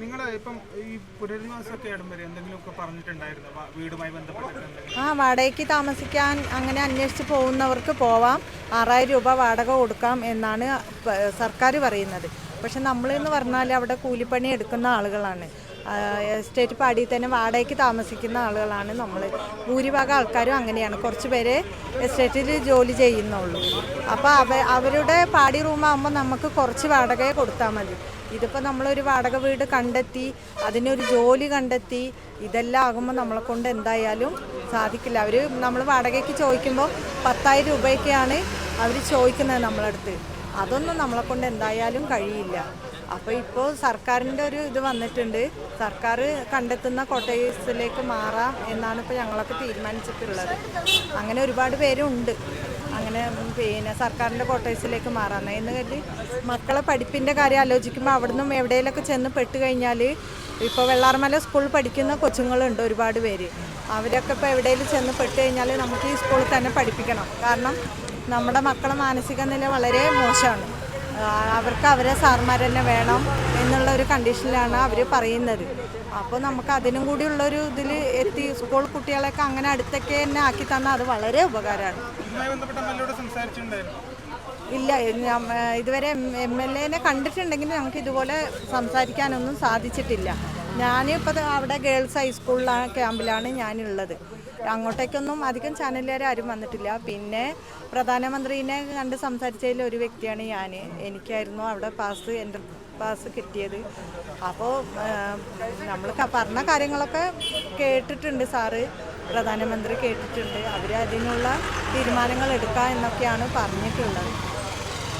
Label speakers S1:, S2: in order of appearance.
S1: നിങ്ങൾ ഇപ്പം ഈ പുനരധിവാസമൊക്കെ ഇടം വരെ എന്തെങ്കിലുമൊക്കെ പറഞ്ഞിട്ടുണ്ടായിരുന്നു? വീടുമായി ബന്ധപ്പെട്ട്
S2: ആ വാടകയ്ക്ക് താമസിക്കാൻ അങ്ങനെ അന്വേഷിച്ച് പോകുന്നവർക്ക് പോവാം. ആറായിരം രൂപ വാടക കൊടുക്കാം എന്നാണ് സർക്കാർ പറയുന്നത്. പക്ഷെ നമ്മളെന്ന് പറഞ്ഞാൽ അവിടെ കൂലിപ്പണി എടുക്കുന്ന ആളുകളാണ്. എസ്റ്റേറ്റ് പാടി തന്നെ വാടകയ്ക്ക് താമസിക്കുന്ന ആളുകളാണ് നമ്മൾ ഭൂരിഭാഗം ആൾക്കാരും അങ്ങനെയാണ്. കുറച്ച് പേരെ എസ്റ്റേറ്റിൽ ജോലി ചെയ്യുന്നുള്ളൂ. അപ്പോൾ അവ അവരുടെ പാടി റൂമാകുമ്പോൾ നമുക്ക് കുറച്ച് വാടകയെ കൊടുത്താൽ മതി. ഇതിപ്പോൾ നമ്മളൊരു വാടക വീട് കണ്ടെത്തി അതിനൊരു ജോലി കണ്ടെത്തി ഇതെല്ലാം ആകുമ്പോൾ നമ്മളെ കൊണ്ട് എന്തായാലും സാധിക്കില്ല. അവർ നമ്മൾ വാടകയ്ക്ക് ചോദിക്കുമ്പോൾ പത്തായിരം രൂപയൊക്കെയാണ് അവർ ചോദിക്കുന്നത് നമ്മളടുത്ത് അതൊന്നും നമ്മളെ കൊണ്ട് എന്തായാലും കഴിയില്ല. അപ്പോൾ ഇപ്പോൾ സർക്കാരിന്റെ ഒരു ഇത് വന്നിട്ടുണ്ട്. സർക്കാർ കണ്ടെത്തുന്ന കോട്ടേഴ്സിലേക്ക് മാറാം എന്നാണ് ഇപ്പോൾ ഞങ്ങളൊക്കെ തീരുമാനിച്ചിട്ടുള്ളത്. അങ്ങനെ ഒരുപാട് പേരുണ്ട്. അങ്ങനെ പിന്നെ സർക്കാരിന്റെ ക്വാർട്ടേഴ്സിലേക്ക് മാറാം എന്ന് കരുതി മക്കളെ പഠിപ്പിന്റെ കാര്യം ആലോചിക്കുമ്പോൾ അവിടെ നിന്നും എവിടെയെങ്കിലൊക്കെ ചെന്ന് പെട്ട് കഴിഞ്ഞാൽ ഇപ്പോൾ വെള്ളാർമല സ്കൂളിൽ പഠിക്കുന്ന കൊച്ചുങ്ങളുണ്ട് ഒരുപാട് പേര്. അവരൊക്കെ ഇപ്പോൾ എവിടെയെങ്കിലും ചെന്ന് പെട്ട് കഴിഞ്ഞാൽ നമുക്ക് ഈ സ്കൂളിൽ തന്നെ പഠിപ്പിക്കണം. കാരണം നമ്മുടെ മക്കളെ മാനസിക നില വളരെ മോശമാണ്. അവർക്ക് അവരെ സാർമാർ തന്നെ വേണം എന്നുള്ള ഒരു കണ്ടീഷനിലാണ് അവർ പറയുന്നത്. അപ്പോൾ നമുക്ക് അതിനും കൂടിയുള്ളൊരു ഇതിൽ എത്തി സ്കൂൾ കുട്ടികളെയൊക്കെ അങ്ങനെ അടുത്തൊക്കെ തന്നെ ആക്കി തന്നാൽ അത് വളരെ ഉപകാരമാണ്. ഇല്ല ഇതുവരെ എം എൽ എനെ കണ്ടിട്ടുണ്ടെങ്കിൽ ഞങ്ങൾക്ക് ഇതുപോലെ സംസാരിക്കാനൊന്നും സാധിച്ചിട്ടില്ല. ഞാനിപ്പോൾ അവിടെ ഗേൾസ് ഹൈസ്കൂളിലാണ് ക്യാമ്പിലാണ് ഞാനുള്ളത്. അങ്ങോട്ടേക്കൊന്നും അധികം ചാനലുകാർ ആരും വന്നിട്ടില്ല. പിന്നെ പ്രധാനമന്ത്രിനെ കണ്ട് സംസാരിച്ചതിൽ ഒരു വ്യക്തിയാണ് ഞാൻ എനിക്കായിരുന്നു അവിടെ പാസ് എന്റെ പാസ് കിട്ടിയത്. അപ്പോൾ നമ്മൾ പറഞ്ഞ കാര്യങ്ങളൊക്കെ കേട്ടിട്ടുണ്ട് സാറ്. പ്രധാനമന്ത്രി കേട്ടിട്ടുണ്ട്. അവർ അതിനുള്ള തീരുമാനങ്ങൾ എടുക്കുക എന്നൊക്കെയാണ് പറഞ്ഞിട്ടുള്ളത്.